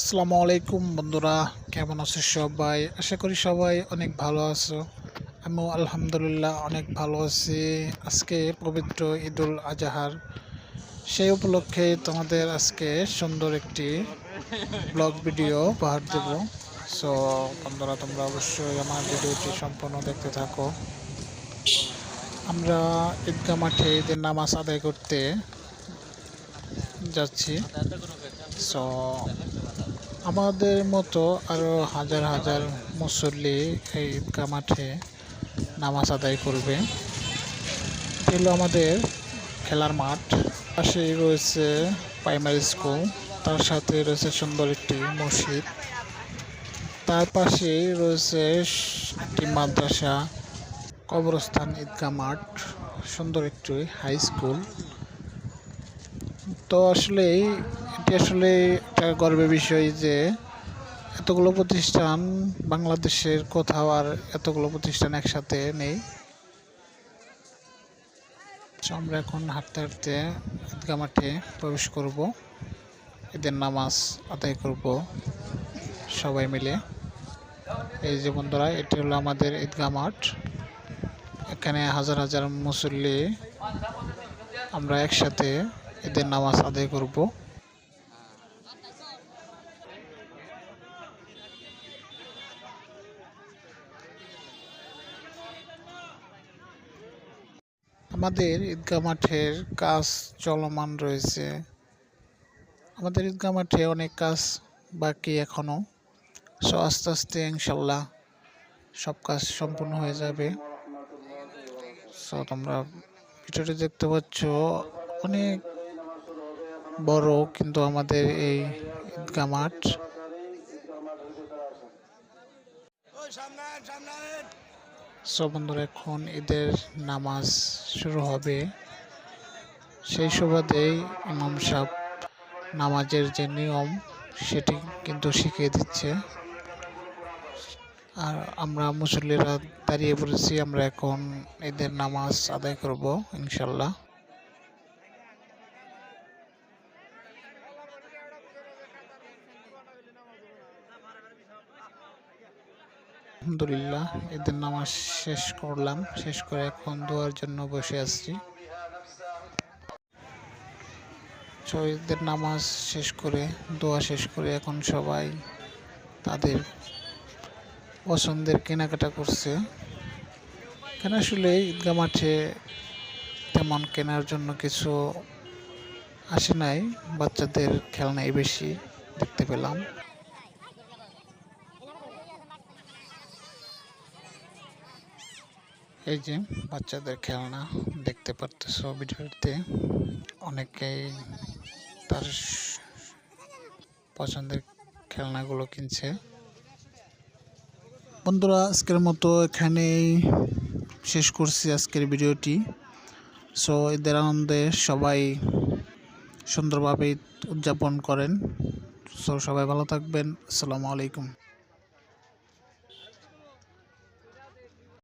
আসসালামু আলাইকুম বন্ধুরা, কেমন আছো সবাই? আশা করি সবাই অনেক ভালো আছো। আমিও আলহামদুলিল্লাহ অনেক ভালো আছি। আজকে পবিত্র ঈদুল আজহার। সেই উপলক্ষে তোমাদের আজকে সুন্দর একটি ব্লগ ভিডিও উপহার দেব। সো বন্ধুরা, তোমরা অবশ্যই আমার ভিডিওটি সম্পূর্ণ দেখতে থাকো। আমরা ঈদগা মাঠে ঈদের নামাজ আদায় করতে যাচ্ছি। সো আমাদের মতো আরও হাজার হাজার মুসল্লি এই ঈদগা মাঠে নামাজ আদায় করবে। এটি হলো আমাদের খেলার মাঠ। পাশেই রয়েছে প্রাইমারি স্কুল তার সাথে রয়েছে সুন্দর একটি মসজিদ। তার পাশেই রয়েছে একটি মাদ্রাসা, কবরস্থান ঈদগা মাঠ, সুন্দর একটি হাই স্কুল তো আসলে এটি আসলে একটা গর্বের বিষয় যে এতগুলো প্রতিষ্ঠান বাংলাদেশের কোথাও আর এতগুলো প্রতিষ্ঠান একসাথে নেই। তো আমরা এখন হাঁটতে হাঁটতে ঈদগা মাঠে প্রবেশ করব। ঈদের নামাজ আদায় করব সবাই মিলে। এই যে বন্ধুরা, এটি হলো আমাদের ঈদগা মাঠ। এখানে হাজার হাজার মুসল্লি আমরা একসাথে ঈদের নামাজ আদায় করব। আমাদের ঈদগা মাঠের কাজ চলমান রয়েছে। আমাদের ঈদগা মাঠে অনেক কাজ বাকি এখনও। সো আস্তে আস্তে ইনশাল্লাহ সব কাজ সম্পূর্ণ হয়ে যাবে। সো তোমরা ভিডিওটি দেখতে পাচ্ছ, অনেক বড় কিন্তু আমাদের এই ঈদগা মাঠ। সো বন্ধুরা, এখন ঈদের নামাজ শুরু হবে। সেই সুবাদেই ইমাম সাহেব নামাজের যে নিয়ম, সেটি কিন্তু শিখিয়ে দিচ্ছে। আর আমরা মুসল্লিরা দাঁড়িয়ে পড়েছি আমরা এখন ঈদের নামাজ আদায় করব ইনশাল্লাহ আলহামদুলিল্লাহ ঈদের নামাজ শেষ করলাম। শেষ করে এখন দোয়ার জন্য বসে আসছি ঈদের নামাজ শেষ করে, দোয়া শেষ করে এখন সবাই তাদের পছন্দের কেনাকাটা করছে। কেন আসলে ঈদগা মাঠে তেমন কেনার জন্য কিছু আসে নাই। বাচ্চাদের খেলনাই বেশি দেখতে পেলাম। এই যে বাচ্চাদের খেলনা দেখতে পারতেছো ভিডিওতে অনেকেই তার পছন্দের খেলনাগুলো কিনছে। বন্ধুরা, আজকের মতো এখানেই শেষ করছি আজকের ভিডিওটি। সো ঈদের আনন্দে সবাই সুন্দরভাবে উদযাপন করেন। সো সবাই ভালো থাকবেন। আসসালামু আলাইকুম।